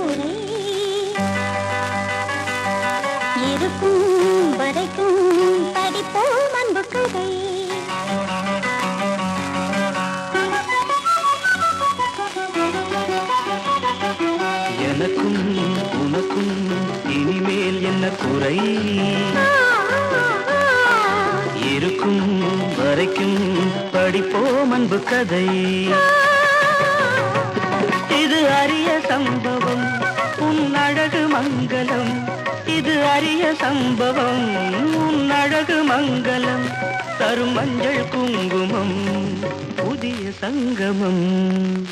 குறை. இருக்கும் வரைக்கும் படிப்போம் அன்பு கதை. எனக்கும் உனக்கும் இனிமேல் என்ன குறை? இருக்கும் வரைக்கும் படிப்போம் அன்பு கதை. இது அரிய சம்பவம். அழகு மங்களம். இது அரிய சம்பவம். உன் அழகு மங்களம். தரும் மஞ்சள் குங்குமம். புதிய சங்கமம்.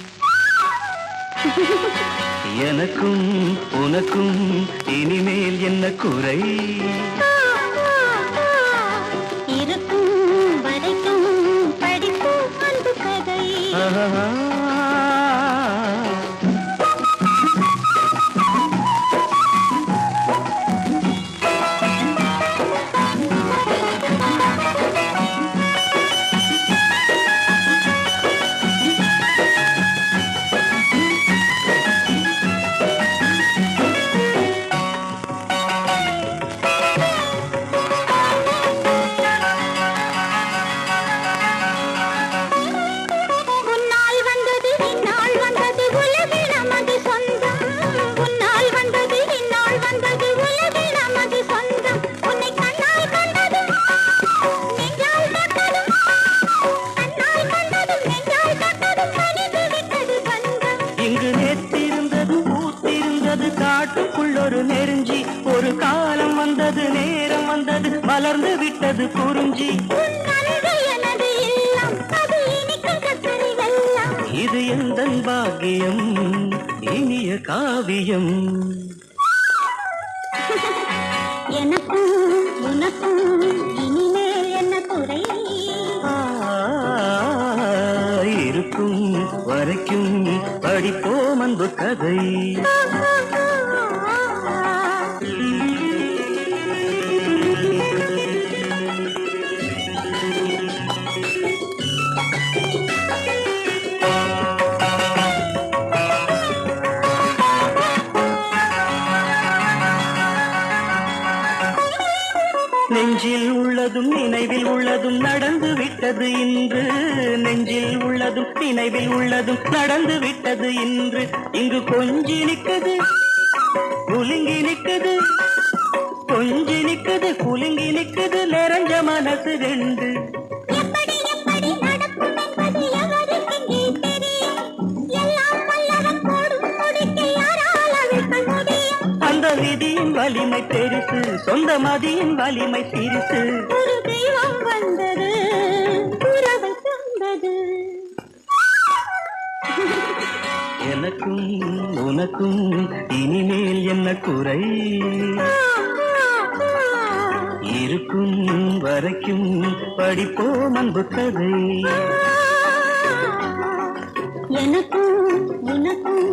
எனக்கும் உனக்கும் இனிமேல் என்ன குறை? இருக்கும் வரைக்கும் அன்பு கதை. மலர்ந்து விட்டது குறிஞ்சி. இது எந்த பாக்கியம் இனிய காவியம். எனக்கும் உனக்கும் இனிமேல் என்ன குறை? இருக்கும் வரைக்கும் படிப்போம் அன்பு கதை. நெஞ்சில் உள்ளதும் நினைவில் உள்ளதும் நடந்து விட்டது இன்று. நெஞ்சில் உள்ளதும் நினைவில் உள்ளதும் நடந்து விட்டது இன்று. இங்கு கொஞ்சி நிற்குது குலுங்கி நிற்குது கொஞ்சி நிற்குது குலுங்கி நிற்குது நிறைஞ்ச மனசு ரெண்டு அந்த விதியின் வலிமை பெருசு சொந்த மதியின் வலிமை சிறுசு. ஒரு தெய்வம் வந்தது உறவை தந்தது. எனக்கும் உனக்கும் இனிமேல் என்ன குறை? இருக்கும் வரைக்கும் படிப்போம் அன்பு கதை. எனக்கும் உனக்கும்